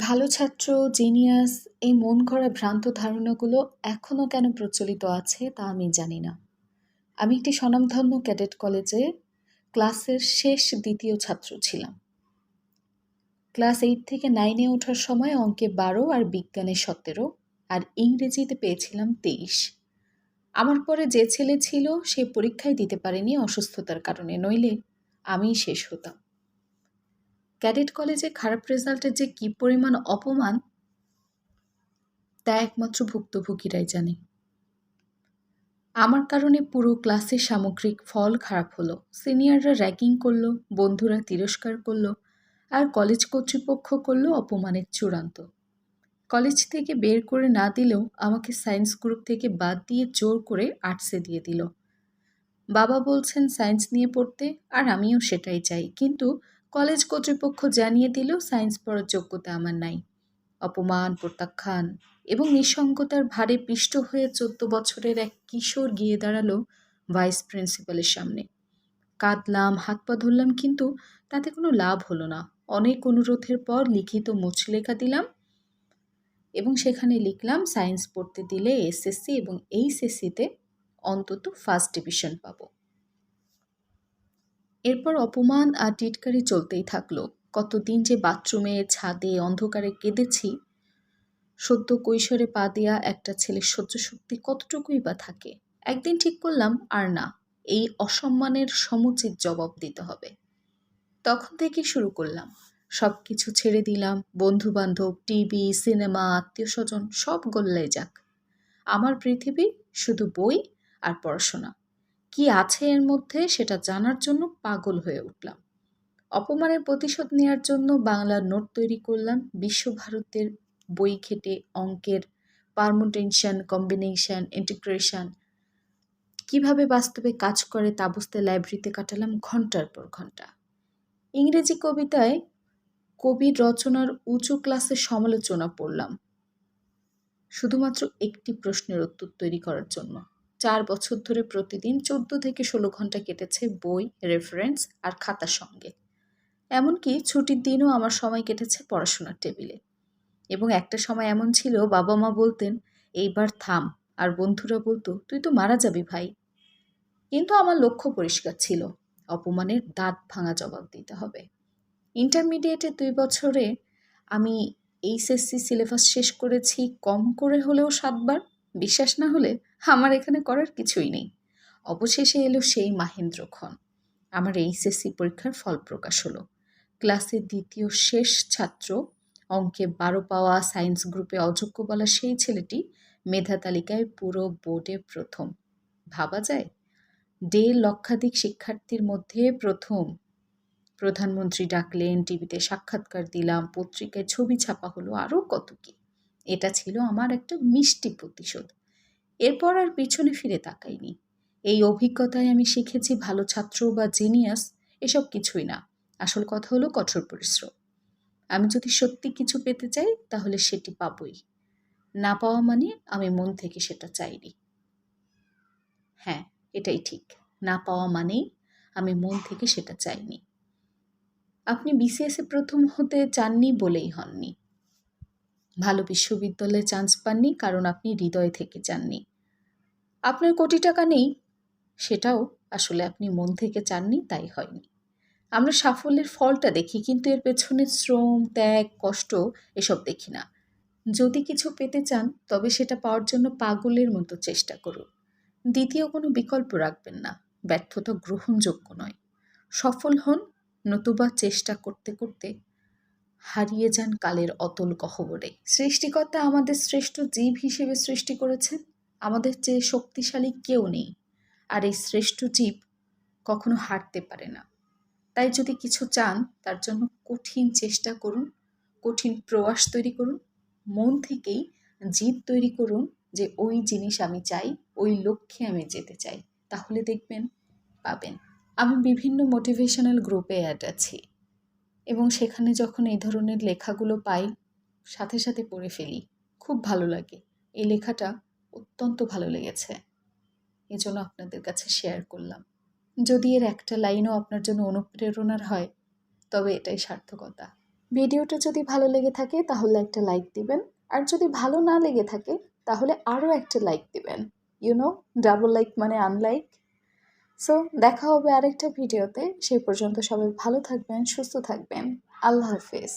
ভালো ছাত্র, জিনিয়াস এই মন করা ভ্রান্ত ধারণাগুলো এখনও কেন প্রচলিত আছে তা আমি জানি না। আমি একটি স্বনামধন্য ক্যাডেট কলেজে ক্লাসের শেষ দ্বিতীয় ছাত্র ছিলাম। ক্লাস এইট থেকে নাইনে ওঠার সময় অঙ্কে বারো আর বিজ্ঞানে সতেরো আর ইংরেজিতে পেয়েছিলাম তেইশ। আমার পরে যে ছেলে ছিল সে পরীক্ষায় দিতে পারেনি অসুস্থতার কারণে নইলে আমিই শেষ হতাম। ক্যাডেট কলেজে খারাপ রেজাল্টের যে কী পরিমাণ অপমান, তা একমাত্র ভুক্তভোগীরাই জানে। আমার কারণে পুরো ক্লাসের সামগ্রিক ফল খারাপ হলো। সিনিয়ররা র্যাগিং করল, বন্ধুরা তিরস্কার করল, আর কলেজ কর্তৃপক্ষ করল অপমানের চূড়ান্ত। কলেজ থেকে বের করে না দিলেও আমাকে সায়েন্স গ্রুপ থেকে বাদ দিয়ে জোর করে আর্টসে দিয়ে দিল। বাবা বলছেন সায়েন্স নিয়ে পড়তে, আর আমিও সেটাই চাই। কিন্তু কলেজ কর্তৃপক্ষ জানিয়ে দিল সায়েন্স পড়ার যোগ্যতা আমার নাই। অপমান, প্রত্যাখ্যান এবং নিঃসঙ্গতার ভারে পিষ্ট হয়ে চোদ্দ বছরের এক কিশোর গিয়ে দাঁড়াল ভাইস প্রিন্সিপালের সামনে। কাঁদলাম, হাত পা ধরলাম কিন্তু তাতে কোনো লাভ হলো না। অনেক অনুরোধের পর লিখিত মুচলেখা দিলাম এবং সেখানে লিখলাম, সায়েন্স পড়তে দিলে এসএসসি এবং এইচএসসিতে অন্তত ফার্স্ট ডিভিশন পাবো। এরপর অপমান আর টিটকারি চলতেই থাকল। কতদিন যে বাথরুমে, ছাদে, অন্ধকারে কেঁদেছি। সদ্য কৈশোরে পা দেয়া একটা ছেলের সহ্য শক্তি কতটুকুই বা থাকে? একদিন ঠিক করলাম, আর না, এই অসম্মানের সমুচিত জবাব দিতে হবে। তখন থেকে শুরু করলাম। সব কিছু ছেড়ে দিলাম বন্ধু বান্ধব টিভি, সিনেমা আত্মীয় স্বজন সব গোল্লায় যাক। আমার পৃথিবী শুধু বই আর পড়াশোনা। কি আছে এর মধ্যে সেটা জানার জন্য পাগল হয়ে উঠলাম। অপমানের প্রতিশোধ নেওয়ার জন্য বাংলার নোট তৈরি করলাম বিশ্বভারতের বই ঘেটে অঙ্কের পারমুটেনশন কম্বিনেশন, ইন্টিগ্রেশন। কীভাবে বাস্তবে কাজ করে তা বুঝতে লাইব্রেরিতে কাটালাম ঘণ্টার পর ঘণ্টা। ইংরেজি কবিতায় কবির রচনার উঁচু ক্লাসের সমালোচনা পড়লাম। শুধুমাত্র একটি প্রশ্নের উত্তর তৈরি করার জন্য। চার বছর ধরে প্রতিদিন চোদ্দ থেকে ষোলো ঘণ্টা কেটেছে বই রেফারেন্স আর খাতার সঙ্গে। এমনকি ছুটির দিনও আমার সময় কেটেছে পড়াশোনার টেবিলে। এবং একটা সময় এমন ছিল, বাবা মা বলতেন, এইবার থাম। আর বন্ধুরা বলতো, তুই তো মারা যাবি ভাই। কিন্তু আমার লক্ষ্য পরিষ্কার ছিল, অপমানের দাঁত ভাঙা জবাব দিতে হবে। ইন্টারমিডিয়েটে দুই বছরে আমি এইচএসসি সিলেবাস শেষ করেছি, কম করে হলেও সাতবার, বিশ্বাস না হলে আমার এখানে করার কিছুই নেই। অবশেষে এলো সেই মাহেন্দ্রক্ষণ। আমার এইচএসসি পরীক্ষার ফল প্রকাশ হলো। ক্লাসের দ্বিতীয় শেষ ছাত্র, অঙ্কে বারো পাওয়া সায়েন্স গ্রুপে অযোগ্য বলা সেই ছেলেটি মেধা তালিকায় পুরো বোর্ডে প্রথম। ভাবা যায়? দেড় লক্ষাধিক শিক্ষার্থীর মধ্যে প্রথম। প্রধানমন্ত্রী ডাকলেন, টিভিতে সাক্ষাৎকার দিলাম, পত্রিকায় ছবি ছাপা হলো আরও কত কি? এটা ছিল আমার একটা মিষ্টি প্রতিশোধ। এরপর আর পিছনে ফিরে তাকাইনি। এই অভিজ্ঞতায় আমি শিখেছি ভালো ছাত্র বা জিনিয়াস এসব কিছুই না। আসল কথা হলো কঠোর পরিশ্রম। আমি যদি সত্যি কিছু পেতে চাই, তাহলে সেটি পাবই। না পাওয়া মানে আমি মন থেকে সেটা চাইনি। হ্যাঁ এটাই ঠিক। না পাওয়া মানেই আমি মন থেকে সেটা চাইনি। আপনি বিসিএসে প্রথম হতে চাননি বলেই হননি। ভালো বিশ্ববিদ্যালয়ে চান্স পাননি কারণ আপনি হৃদয় থেকে চাননি। আপনার কোটি টাকা নেই, সেটাও আসলে আপনি মন থেকে চাননি, তাই হয়নি। আমরা সাফল্যের ফলটা দেখি, কিন্তু এর পেছনে শ্রম, ত্যাগ, কষ্ট এসব দেখি না। যদি কিছু পেতে চান, তবে সেটা পাওয়ার জন্য পাগলের মতো চেষ্টা করুন। দ্বিতীয় কোনো বিকল্প রাখবেন না, ব্যর্থতা গ্রহণযোগ্য নয়। সফল হন, নতুবা চেষ্টা করতে করতে হারিয়ে যান কালের অতল গহ্বরে সৃষ্টিকর্তা আমাদের শ্রেষ্ঠ জীব হিসেবে সৃষ্টি করেছেন। আমাদের চেয়ে শক্তিশালী কেউ নেই। আর এই শ্রেষ্ঠ জীব কখনো হারতে পারে না। তাই যদি কিছু চান, তার জন্য কঠিন চেষ্টা করুন, কঠিন প্রয়াস তৈরি করুন, মন থেকেই জিদ তৈরি করুন যে ওই জিনিস আমি চাই, ওই লক্ষ্যে আমি যেতে চাই। তাহলে দেখবেন, পাবেন। আমি বিভিন্ন মোটিভেশনাল গ্রুপে অ্যাড আছি। এবং সেখানে যখন এই ধরনের লেখাগুলো পাই, সাথে সাথে পড়ে ফেলি। খুব ভালো লাগে। এই লেখাটা অত্যন্ত ভালো লেগেছে। এজন্য আপনাদের কাছে শেয়ার করলাম। যদি এর একটা লাইনও আপনার জন্য অনুপ্রেরণার হয়, তবে এটাই সার্থকতা। ভিডিওটা যদি ভালো লেগে থাকে, তাহলে একটা লাইক দিবেন। আর যদি ভালো না লেগে থাকে, তাহলে আরও একটা লাইক দিবেন। ইউনো ডাবল লাইক মানে আনলাইক সো দেখা হবে আরেকটা ভিডিওতে। সেই পর্যন্ত সবাই ভালো থাকবেন সুস্থ থাকবেন। আল্লাহ হাফেজ।